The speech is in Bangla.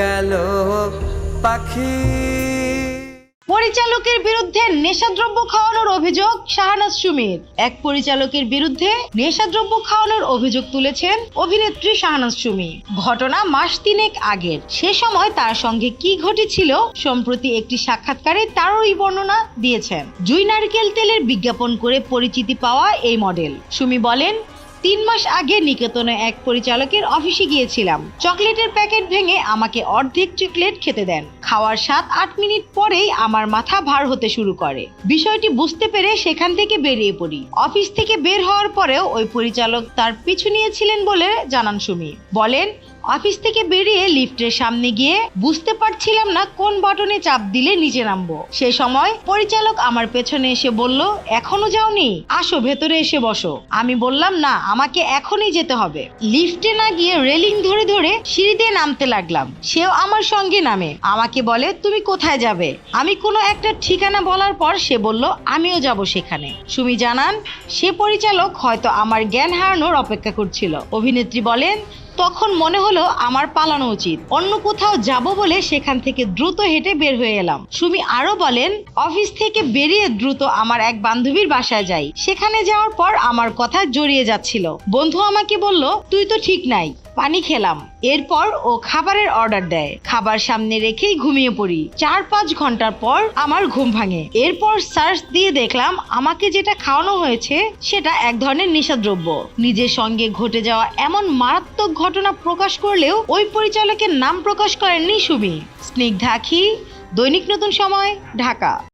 গেল পাখি। পরিচালকের বিরুদ্ধে নেশাদ্রব্য খাওয়ানোর অভিযোগ শাহনাজ সুমির। এক পরিচালকের বিরুদ্ধে নেশাদ্রব্য খাওয়ানোর অভিযোগ তুলেছেন অভিনেত্রী শাহনাজ সুমি ঘটনা মাস তিনেক আগের। সে সময় তার সঙ্গে কি ঘটেছিল সম্প্রতি একটি সাক্ষাৎকারে তারই বর্ণনা দিয়েছেন। জুই নারকেল তেলের বিজ্ঞাপন করে পরিচিতি পাওয়া এই মডেল। সুমি বলেন তিন মাস আগে নিকেতনে এক পরিচালকের অফিসে গিয়েছিলাম। চকলেটের প্যাকেট ভেঙে আমাকে অর্ধেক চকলেট খেতে দেন। খাওয়ার সাত, আট মিনিট পরেই আমার মাথা ভার হতে শুরু করে। বিষয়টি বুঝতে পেরে সেখান থেকে বেরিয়ে পড়ি। অফিস থেকে বের হওয়ার পরেও ওই পরিচালক তার পিছু নিয়েছিলেন বলে জানান সুমি। বলেন অফিস থেকে বেরিয়ে লিফটের সামনে গিয়ে বুঝতে পারছিলাম না কোন বাটনে চাপ দিলে নিচে নামবো। সে সময় পরিচালক আমার পেছনে এসে বলল, এখনও যাওনি? আসো, ভেতরে এসে বসো। আমি বললাম, না, আমাকে এখনই যেতে হবে। লিফটে না গিয়ে রেলিং ধরে ধরে সিঁড়িতে নামতে লাগলাম। সেও আমার সঙ্গে নামে। আমাকে বলে, তুমি কোথায় যাবে? আমি কোনো একটা ঠিকানা বলার পর সে বলল, আমিও যাব সেখানে। সুমি জানান, সে পরিচালক হয়তো আমার জ্ঞান হারানোর অপেক্ষা করছিল। অভিনেত্রী বলেন তখন মনে হলো আমার পালানো উচিত। অন্য কোথাও যাব বলে সেখান থেকে দ্রুত হেঁটে বের হয়ে এলাম। সুমি আরও বলেন, অফিস থেকে বেরিয়ে দ্রুত আমার এক বান্ধবীর বাসায় যাই। সেখানে যাওয়ার পর আমার কথা জড়িয়ে যাচ্ছিল। বন্ধু আমাকে বলল, তুই তো ঠিক নাই। পানি খেলাম। এরপর ও খাবারের অর্ডার দেয়। খাবার সামনে রেখেই ঘুমিয়ে পড়ি। চার পাঁচ ঘণ্টার পর আমার ঘুম ভাঙে। এরপর সার্চ দিয়ে দেখলাম আমাকে যেটা খাওয়ানো হয়েছে, সেটা এক ধরনের নেশাদ্রব্য নিজের সঙ্গে ঘটে যাওয়া এমন মারাত্মক ঘটনা প্রকাশ করলেও ওই পরিচালকের নাম প্রকাশ করেননি সুমি। স্নিগ্ধা আখি, দৈনিক নতুন সময়, ঢাকা।